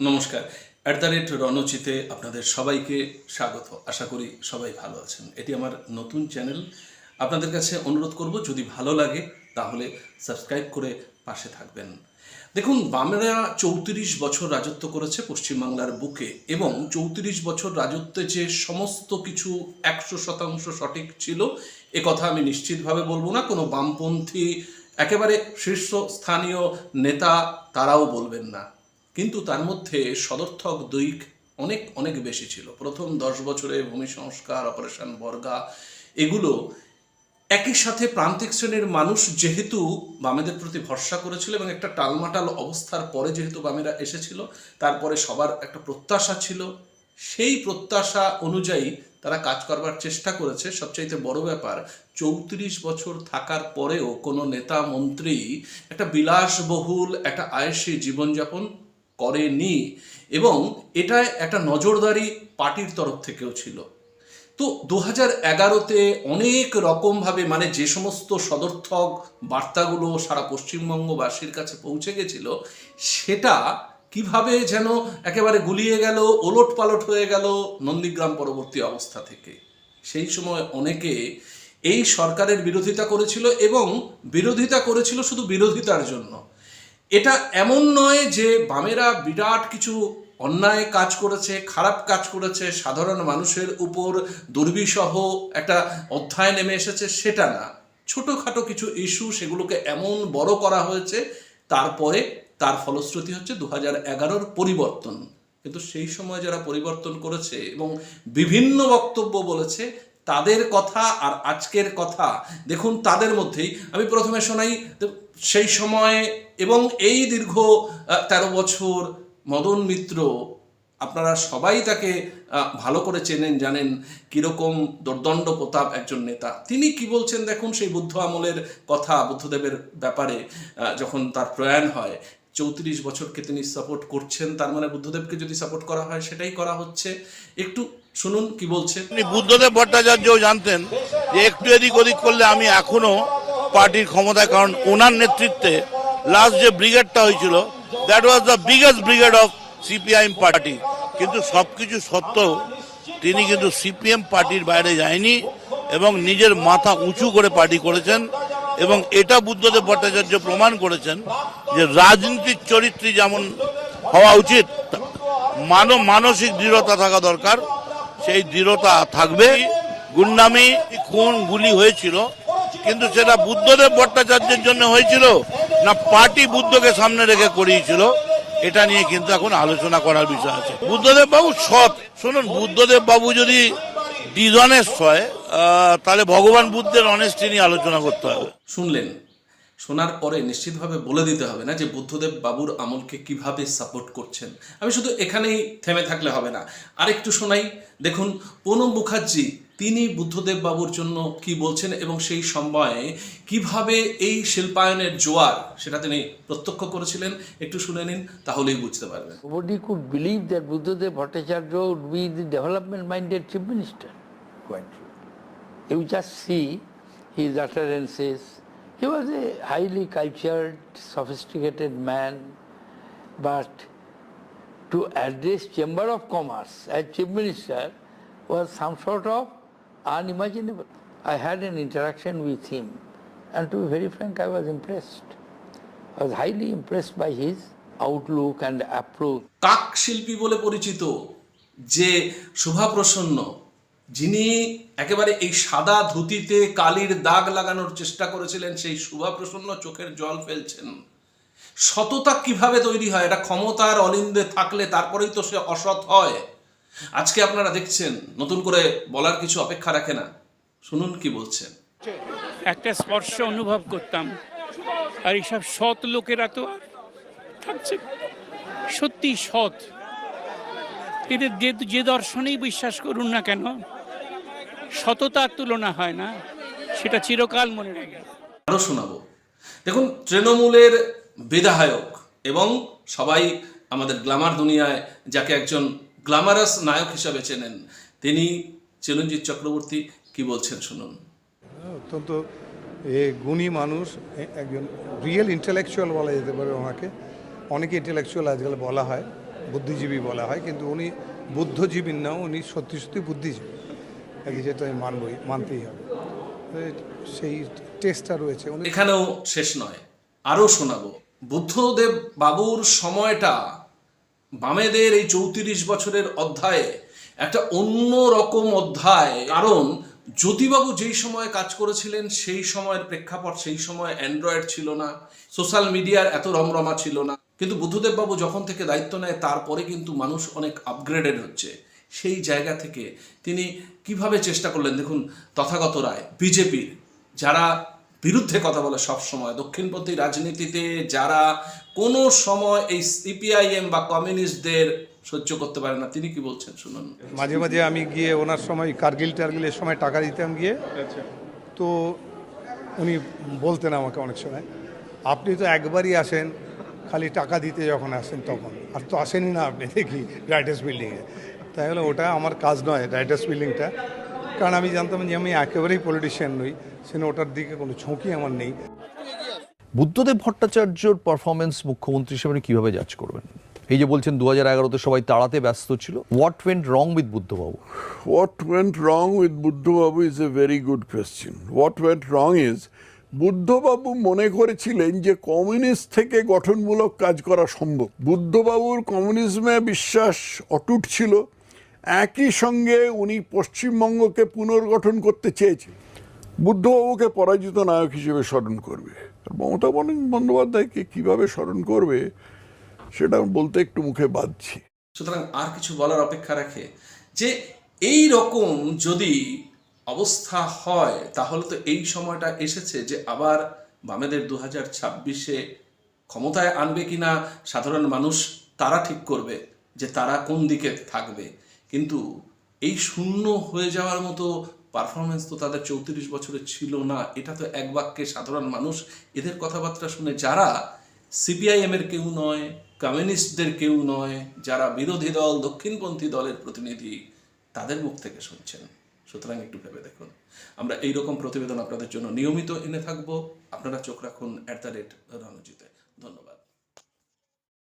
নমস্কার। At the rate রণচিতে আপনাদের সবাইকে স্বাগত। আশা করি সবাই ভালো আছেন। এটি আমার নতুন চ্যানেল আপনাদের কাছে অনুরোধ করব, যদি ভালো লাগে, তাহলে সাবস্ক্রাইব করে পাশে থাকবেন। দেখুন, বামেরা চৌত্রিশ বছর রাজত্ব করেছে পশ্চিমবাংলার বুকে এবং চৌত্রিশ বছর রাজত্বে যে সমস্ত কিছু একশো শতাংশ সঠিক ছিল, এ কথা আমি নিশ্চিতভাবে বলব না। কোনো বামপন্থী, একেবারে শীর্ষস্থানীয় নেতা, তারাও বলবেন না। কিন্তু তার মধ্যে সদর্থক দৈক অনেক অনেক বেশি ছিল। প্রথম দশ বছরে ভূমি সংস্কার অপারেশন বর্গা, এগুলো একই সাথে প্রান্তিক শ্রেণির মানুষ যেহেতু বামেদের প্রতি ভরসা করেছিল এবং একটা টালমাটাল অবস্থার পরে যেহেতু বামেরা এসেছিল, তারপরে সবার একটা প্রত্যাশা ছিল। সেই প্রত্যাশা অনুযায়ী তারা কাজ করবার চেষ্টা করেছে। সবচাইতে বড় ব্যাপার, চৌত্রিশ বছর থাকার পরেও কোনো নেতা, মন্ত্রী, একটা বিলাসবহুল, একটা আয়সী জীবনযাপন করেনি এবং এটা একটা নজরদারি পার্টির তরফ থেকেও ছিল। তো দু হাজার এগারোতে অনেক রকমভাবে মানে যে সমস্ত সদর্থক বার্তাগুলো সারা পশ্চিমবঙ্গবাসীর কাছে পৌঁছে গেছিল, সেটা কীভাবে যেন একেবারে গুলিয়ে গেল ওলট পালট হয়ে গেল নন্দীগ্রাম পরবর্তী অবস্থা থেকে। সেই সময় অনেকে এই সরকারের বিরোধিতা করেছিল এবং বিরোধিতা করেছিল শুধু বিরোধিতার জন্য। এটা এমন নয় যে বামেরা বিরাট কিছু অন্যায় কাজ করেছে, খারাপ কাজ করেছে, সাধারণ মানুষের উপর দুর্বিসহ একটা অধ্যায় নেমে এসেছে, সেটা না। ছোটোখাটো কিছু ইস্যু সেগুলোকে এমন বড় করা হয়েছে, তারপরে তার ফলশ্রুতি হচ্ছে দু হাজার এগারোর পরিবর্তন। কিন্তু সেই সময় যারা পরিবর্তন করেছে এবং বিভিন্ন বক্তব্য বলেছে তাদের কথা আর আজকের কথা, দেখুন তাদের মধ্যেই। আমি প্রথমে শোনাই সেই সময়ে এবং এই দীর্ঘ তেরো বছর মদন মিত্র, আপনারা সবাই তাকে ভালো করে চেনেন, জানেন কীরকম দুর্দণ্ড প্রতাপ একজন নেতা। তিনি কি বলছেন দেখুন সেই বুদ্ধ আমলের কথা, বুদ্ধদেবের ব্যাপারে যখন তার প্রয়াণ হয়, চৌত্রিশ বছরকে তিনি সাপোর্ট করছেন, তার মানে বুদ্ধদেবকে যদি সাপোর্ট করা হয়, সেটাই করা হচ্ছে। একটু শুনুন কি বলছে বুদ্ধদেব ভট্টাচার্যও জানতেন যে একটু এদিক ওদিক করলে আমি এখনও পার্টির ক্ষমতায়, কারণ ওনার নেতৃত্বে লাস্ট যে ব্রিগেডটা হয়েছিল that was the biggest brigade of CPIM party কিন্তু সবকিছু সত্ত্বেও তিনি কিন্তু সিপিএম পার্টির বাইরে যায়নি এবং নিজের মাথা উঁচু করে পার্টি করেছেন এবং এটা বুদ্ধদেব ভট্টাচার্য প্রমাণ করেছেন যে রাজনীতির চরিত্রী যেমন হওয়া উচিত মানব মানসিক দৃঢ়তা থাকা দরকার। সেই দৃঢ়তা থাকবে। গুন্ডামি খুন, গুলি হয়েছিল, কিন্তু সেটা বুদ্ধদেব ভট্টাচার্যের জন্য হয়েছিল না পার্টি বুদ্ধকে সামনে রেখে করিয়েছিল? এটা নিয়ে কিন্তু এখন আলোচনা করার বিষয় আছে। বুদ্ধদেব বাবু সৎ। শুনুন, বুদ্ধদেব বাবু যদি ডিজনেস্ট হয় তাহলে ভগবান বুদ্ধের অনেস্টি নিয়ে আলোচনা করতে হবে। শুনলেন। শোনার পরে নিশ্চিতভাবে বলে দিতে হবে না যে বুদ্ধদেব বাবুর আমলকে কীভাবে সাপোর্ট করছেন আমি শুধু এখানেই থেমে থাকলে হবে না আরেকটু শোনাই দেখুন, প্রণব মুখার্জি, তিনি বুদ্ধদেব বাবুর জন্য কি বলছেন এবং সেই সময়ে কীভাবে এই শিল্পায়নের জোয়ার, সেটা তিনি প্রত্যক্ষ করেছিলেন, একটু শুনে নিন, তাহলেই বুঝতে পারবেন Nobody could believe that Buddhadev Bhattacharya would be the development-minded chief minister. Quite true. You just see. He was a highly cultured, sophisticated man, but to address Chamber of Commerce as chief minister was some sort of unimaginable. I had an interaction with him, and to be very frank, I was impressed. I was highly impressed by his outlook and approach. কাক শিল্পী বলে পরিচিত যে শোভাপ্রসন্ন যিনি একেবারে এই সাদা ধুতিতে কালির দাগ লাগানোর চেষ্টা করেছিলেন, সেই শোভাপ্রসন্ন চোখের জল ফেলছেন। সততা কীভাবে তৈরি হয়? এটা ক্ষমতার অলিন্দে থাকলে তারপরেই তো সে অসৎ হয়। আজকে আপনারা দেখছেন, নতুন করে বলার কিছু অপেক্ষা রাখে না। শুনুন কি বলছেন। একটা স্পর্শ অনুভব করতাম। আর এইসব সৎ লোকেরা তো থাকছে। সত্যি সৎ। এদের যে যে দর্শনেই বিশ্বাস করুন না কেন সততার তুলনা হয় না সেটা চিরকাল মনে রাখে। আরও শোনাবো। দেখুন তৃণমূলের বিধায়ক এবং সবাই আমাদের গ্ল্যামার দুনিয়ায় যাকে একজন গ্ল্যামারাস নায়ক হিসাবে চেনেন তিনি চিরঞ্জিত চক্রবর্তী কি বলছেন শুনুন। অত্যন্ত এ গুণী মানুষ একজন রিয়েল ইন্টেলেকচুয়াল বলা যেতে পারে ওনাকে। অনেকে ইন্টেলেকচুয়াল আজকাল বলা হয় বুদ্ধিজীবী বলা হয় কিন্তু উনি বুদ্ধজীবী না উনি সত্যি সত্যি বুদ্ধিজীবী। আমি মানবই, মানতেই হবে। সেই টেস্টটা রয়েছে। এখানেও শেষ নয়। আরও শোনাবো। বুদ্ধদেব বাবুর সময়টা বামেদের এই চৌত্রিশ বছরের অধ্যায়ে একটা অন্য রকম অধ্যায়। কারণ জ্যোতিবাবু যেই সময় কাজ করেছিলেন, সেই সময়ের প্রেক্ষাপট, সেই সময় অ্যান্ড্রয়েড ছিল না, সোশ্যাল মিডিয়ার এত রমরমা ছিল না। কিন্তু বুদ্ধদেব বাবু যখন থেকে দায়িত্ব নেয়, তারপরে কিন্তু মানুষ অনেক আপগ্রেডেড হচ্ছে। সেই জায়গা থেকে তিনি কীভাবে চেষ্টা করলেন? দেখুন তথাগত রায় বিজেপির যারা বিরুদ্ধে কথা বলে সব সময় দক্ষিণপন্থী রাজনীতিতে যারা কোনো সময় এই সিপিআইএম বা কমিউনিস্টদের সহ্য করতে পারে না তিনি কি বলছেন? শুনুন। মাঝে মাঝে আমি গিয়ে ওনার সময় কার্গিল টার্গিলের সময় টাকা দিতাম গিয়ে। তো উনি বলতেন আমাকে অনেক সময় আপনি তো একবারই আসেন খালি টাকা দিতে যখন আসেন তখন। আর তো আসেনই না আপনি দেখি রাইটার্স বিল্ডিংয়ে তাই হলো ওটা আমার কাজ নয় রাইটার্স বিল্ডিংটা কারণ আমি জানতাম যে আমি একেবারেই পলিটিশিয়ান নই সেজন্য ওটার দিকে কোনো ঝুঁকি আমার নেই। বুদ্ধদেব ভট্টাচার্যর পারফরমেন্স মুখ্যমন্ত্রী হিসেবে কীভাবে জাজ করবেন? এই যে বলছেন দু হাজার এগারোতে সবাই তাড়াতে ব্যস্ত ছিল। হোয়াট ওয়েন্ট রং উইথ বুদ্ধবাবু? What went wrong with বুদ্ধবাবু is a very good question. What went wrong is বুদ্ধবাবু মনে করেছিলেন যে কমিউনিস্ট থেকে গঠনমূলক কাজ করা সম্ভব। বুদ্ধবাবুর কমিউনিজমে বিশ্বাস অটুট ছিল। একই সঙ্গে উনি পশ্চিমবঙ্গকে পুনর্গঠন করতে চেয়েছেন। বুদ্ধবাবুকে পরাজিত নায়ক হিসেবে স্মরণ করবে। মমতা বন্দ- বন্দ্যোপাধ্যায়কে কীভাবে স্মরণ করবে, সেটা বলতে একটু মুখে বাঁধছি। সুতরাং আর কিছু বলার অপেক্ষা রাখে যে এই রকম যদি অবস্থা হয়, তাহলে তো এই সময়টা এসেছে যে আবার বামেদের দু হাজার ছাব্বিশে ক্ষমতায় আনবে কিনা, সাধারণ মানুষ তারা ঠিক করবে যে তারা কোন দিকে থাকবে। কিন্তু এই শূন্য হয়ে যাওয়ার মতো পারফরমেন্স তো তাদের চৌত্রিশ বছরে ছিল না। এটা তো এক বাক্যে সাধারণ মানুষ এদের কথাবার্তা শুনে যারা সিপিআইএম এর কেউ নয় কমিউনিস্টদের কেউ নয়, যারা বিরোধী দল, দক্ষিণপন্থী দলের প্রতিনিধি, তাদের মুখ থেকে শুনছেন। সুতরাং একটু ভেবে দেখুন। আমরা এই রকম প্রতিবেদন আপনাদের জন্য নিয়মিত এনে থাকব। আপনারা চোখ রাখুন অ্যাট দ্য রেট রণজিতে।